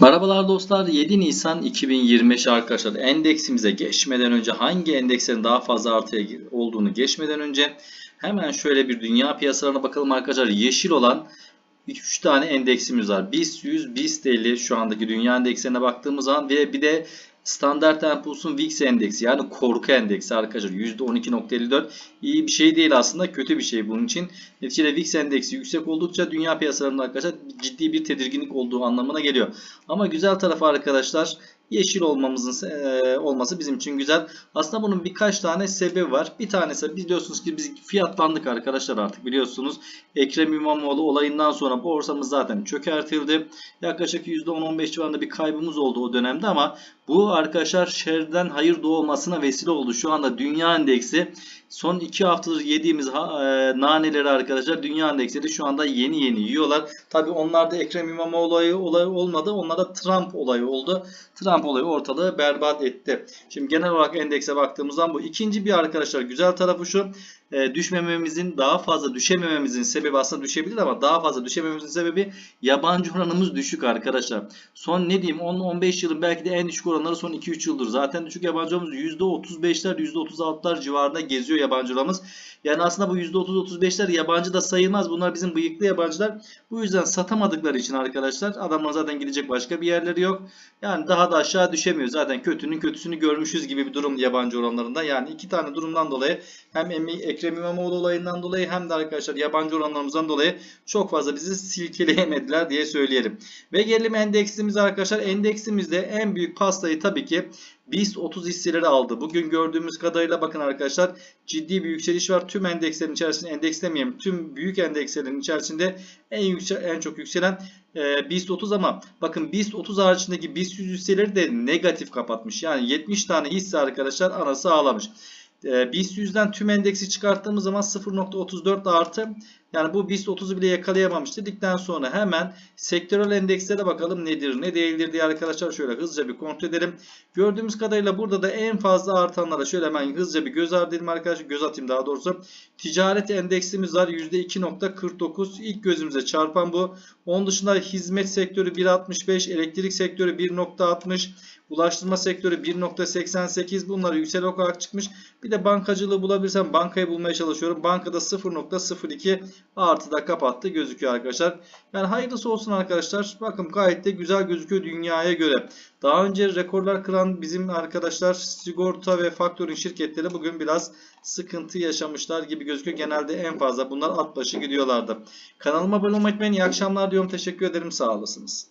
Merhabalar dostlar. 7 Nisan 2025 arkadaşlar endeksimize geçmeden önce hangi endekslerin daha fazla artıya olduğunu geçmeden önce hemen şöyle bir dünya piyasalarına bakalım arkadaşlar. Yeşil olan 3 tane endeksimiz var BIST 100 BIST 50 şu andaki dünya endekslerine baktığımız zaman ve bir de Standard Poor's'un VIX endeksi yani korku endeksi arkadaşlar %12.54 iyi bir şey değil aslında kötü bir şey bunun için. Neticede VIX endeksi yüksek oldukça dünya piyasalarında arkadaşlar ciddi bir tedirginlik olduğu anlamına geliyor. Ama güzel tarafı arkadaşlar yeşil olmamızın e, olması bizim için güzel. Aslında bunun birkaç tane sebebi var. Bir tanesi biliyorsunuz ki biz fiyatlandık arkadaşlar artık biliyorsunuz. Ekrem İmamoğlu olayından sonra borsamız zaten çökertildi. Yaklaşık %10-15 civarında bir kaybımız oldu o dönemde ama bu arkadaşlar şerden hayır doğmasına vesile oldu. Şu anda dünya endeksi son 2 haftadır yediğimiz e, naneleri arkadaşlar dünya endeksleri şu anda yeni yeni yiyorlar. Tabi onlarda Ekrem İmamoğlu olayı, olayı olmadı. Onlarda Trump olayı oldu. Trump olayı ortalığı berbat etti. Şimdi genel olarak endekse baktığımızda bu. ikinci bir arkadaşlar güzel tarafı şu e, düşmememizin daha fazla düşemememizin sebebi aslında düşebilir ama daha fazla düşemememizin sebebi yabancı oranımız düşük arkadaşlar. Son ne diyeyim 10-15 yılın belki de en düşük oranları son 2-3 yıldır. Zaten düşük yabancı oranımız %35'ler %36'lar civarında geziyor yabancı oranımız. Yani aslında bu %30-35'ler yabancı da sayılmaz. Bunlar bizim bıyıklı yabancılar. Bu yüzden satamadıkları için arkadaşlar adamlar zaten gidecek başka bir yerleri yok. Yani daha da aşağı düşemiyor. Zaten kötünün kötüsünü görmüşüz gibi bir durum yabancı oranlarında. Yani iki tane durumdan dolayı hem Ekrem İmamoğlu olayından dolayı hem de arkadaşlar yabancı oranlarımızdan dolayı çok fazla bizi silkeleyemediler diye söyleyelim. Ve gerilim endeksimiz arkadaşlar endeksimizde en büyük pastayı tabii ki BIST 30 hisseleri aldı. Bugün gördüğümüz kadarıyla bakın arkadaşlar ciddi bir yükseliş var. Tüm endekslerin içerisinde endekslemeyeyim. Tüm büyük endekslerin içerisinde en yüksel en çok yükselen e, BIST 30 ama bakın BIST 30 haricindeki BIST 100 hisseleri de negatif kapatmış. Yani 70 tane hisse arkadaşlar anası ağlamış. E, BIST 100'den tüm endeksi çıkarttığımız zaman 0.34 artı yani bu BIST 30'u bile yakalayamamış dedikten sonra hemen sektörel endekslere bakalım nedir ne değildir diye arkadaşlar şöyle hızlıca bir kontrol edelim. Gördüğümüz kadarıyla burada da en fazla artanlara şöyle hemen hızlıca bir göz ardı edelim arkadaşlar. Göz atayım daha doğrusu. Ticaret endeksimiz var %2.49 ilk gözümüze çarpan bu. Onun dışında hizmet sektörü 1.65 elektrik sektörü 1.60 Ulaştırma sektörü 1.88 bunlar yüksel olarak çıkmış. Bir de bankacılığı bulabilirsem bankayı bulmaya çalışıyorum. Bankada 0.02 artıda kapattı gözüküyor arkadaşlar. Yani hayırlısı olsun arkadaşlar. Bakın gayet de güzel gözüküyor dünyaya göre. Daha önce rekorlar kıran bizim arkadaşlar sigorta ve faktörün şirketleri bugün biraz sıkıntı yaşamışlar gibi gözüküyor. Genelde en fazla bunlar at başı gidiyorlardı. Kanalıma abone olmayı unutmayın. İyi akşamlar diyorum. Teşekkür ederim. Sağ olasınız.